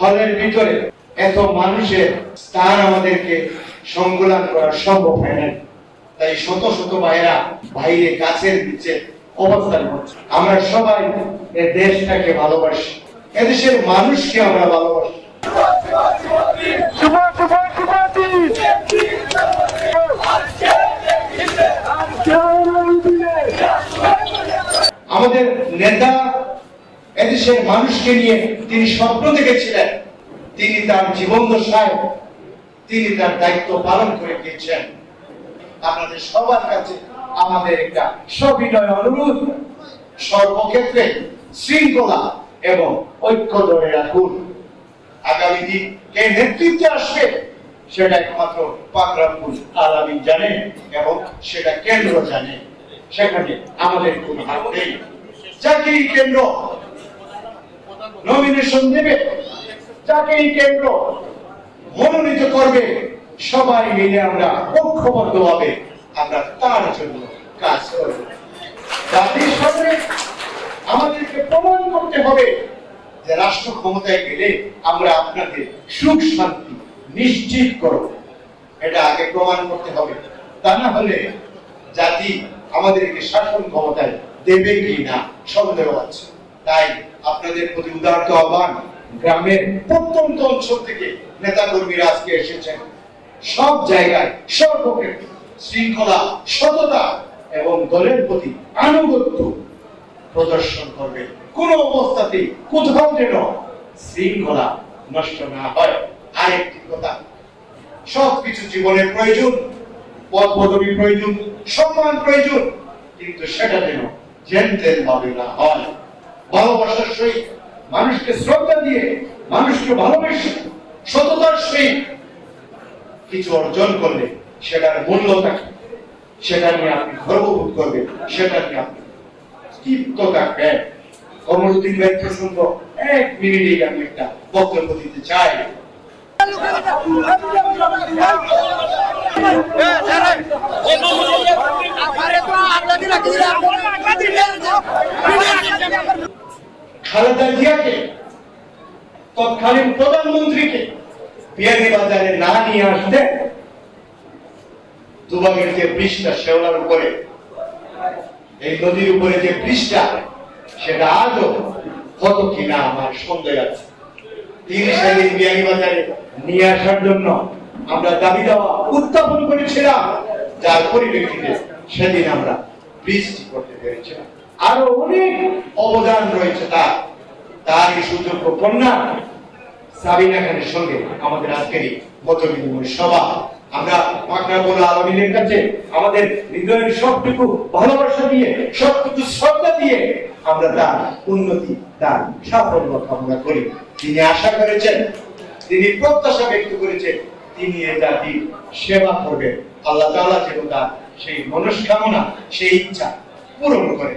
হলের ভিতরে এত মানুষের স্থান আমাদেরকে সংকুলন করা সম্ভব হয় না তাই শত শত ভাইরা বাইরে গাছের নিচে অবস্থান করছে। আমরা সবাই এ দেশটাকে ভালোবাসি। এদেশের মানুষকে আমরা ভালোবাসি। আমাদের নেতা এদেশের মানুষকে নিয়ে তিনি স্বপ্ন দেখেছিলেন। তিনি তার জীবন দশায়, তিনি তার দায়িত্ব পালন করে গিয়েছেন। আপনাদের সবার কাছে আমাদের একটা সবিনয় অনুরোধ। সর্বক্ষেত্রে শৃঙ্খলা এবং ঐক্য ধরে রাখুন। আগামী দিন কে নেতৃত্বে আসবে, সেটা একমাত্র পাকরামপুর আলামী জানে এবং সেটা কেন্দ্র জানে। সেখানে আমাদের কোনো হাত নেই। এই কেন্দ্র নমিনেশন দেবে। যাকে এই কেন্দ্র মনোনীত করবে, সবাই মিলে আমরা ঐক্যবদ্ধ ভাবে আমরা তার জন্য কাজ করব। জাতির সামনে আমাদেরকে প্রমাণ করতে হবে যে রাষ্ট্র ক্ষমতায় গেলে আমরা আপনাদের সুখ শান্তি নিশ্চিত করব। এটা আগে প্রমাণ করতে হবে। তা না হলে জাতি আমাদেরকে শাসন ক্ষমতায় দেবে কি না সন্দেহ আছে। তাই আপনাদের প্রতি উদারত আহ্বান গ্রামের প্রত্যন্ত অঞ্চল থেকে নেতা কর্মীরা আজকে এসেছেন। সব জায়গায় সর্বক্ষেত্রে শৃঙ্খলা, সততা এবং দলের প্রতি আনুগত্য প্রদর্শন করবে। কোন অবস্থাতেই কোথাও যেন শৃঙ্খলা নষ্ট না হয়। আরেকটি কথা, সবকিছু জীবনের প্রয়োজন পদ পদবী প্রয়োজন, সম্মান প্রয়োজন, কিন্তু সেটা যেন জেনতেন ভাবে না হয়। ভালোবাসার সহিত মানুষকে শ্রদ্ধা দিয়ে মানুষকে ভালোবেসে সততার সহিত কিছু অর্জন করলে সেটার মূল্য থাকে সেটা নিয়ে আপনি গর্ববোধ করবেন সেটা নিয়ে আপনি তৃপ্ত থাকবেন কমরুদ্দিন ভাই প্রসঙ্গ এক মিনিটেই আমি একটা বক্তব্য দিতে চাই খালেদা জিয়াকে, তৎকালীন প্রধানমন্ত্রীকে বিয়ানি বাজারে না নিয়ে আসতে দুবাগের যে ব্রিজটা শেওলার উপরে, এই নদীর উপরে যে ব্রিজটা, সেটা আজও কত কিনা আমার সন্দেহ আছে। তিনি সেদিন বিয়ানি বাজারে নিয়ে আসার জন্য আমরা দাবি দেওয়া উত্থাপন করেছিলাম, যার পরিপ্রেক্ষিতে সেদিন আমরা বৃষ্টি করতে পেরেছিলাম। আরও অনেক অবদান রয়েছে তার। তার এই সুযোগ্য কন্যা সাবিনা খানের সঙ্গে আমাদের আজকের এই মত বিনিময় সভা। আমরা মাকরাবুল আলমিনের কাছে আমাদের হৃদয়ের সবটুকু ভালোবাসা দিয়ে, সবটুকু শ্রদ্ধা দিয়ে আমরা তার উন্নতি, তার সাফল্য কামনা করি। তিনি আশা করেছেন, তিনি প্রত্যাশা ব্যক্ত করেছেন, তিনি এ জাতির সেবা করবেন। আল্লাহ তাআলা যেন তার সেই মনস্কামনা, সেই ইচ্ছা পূরণ করে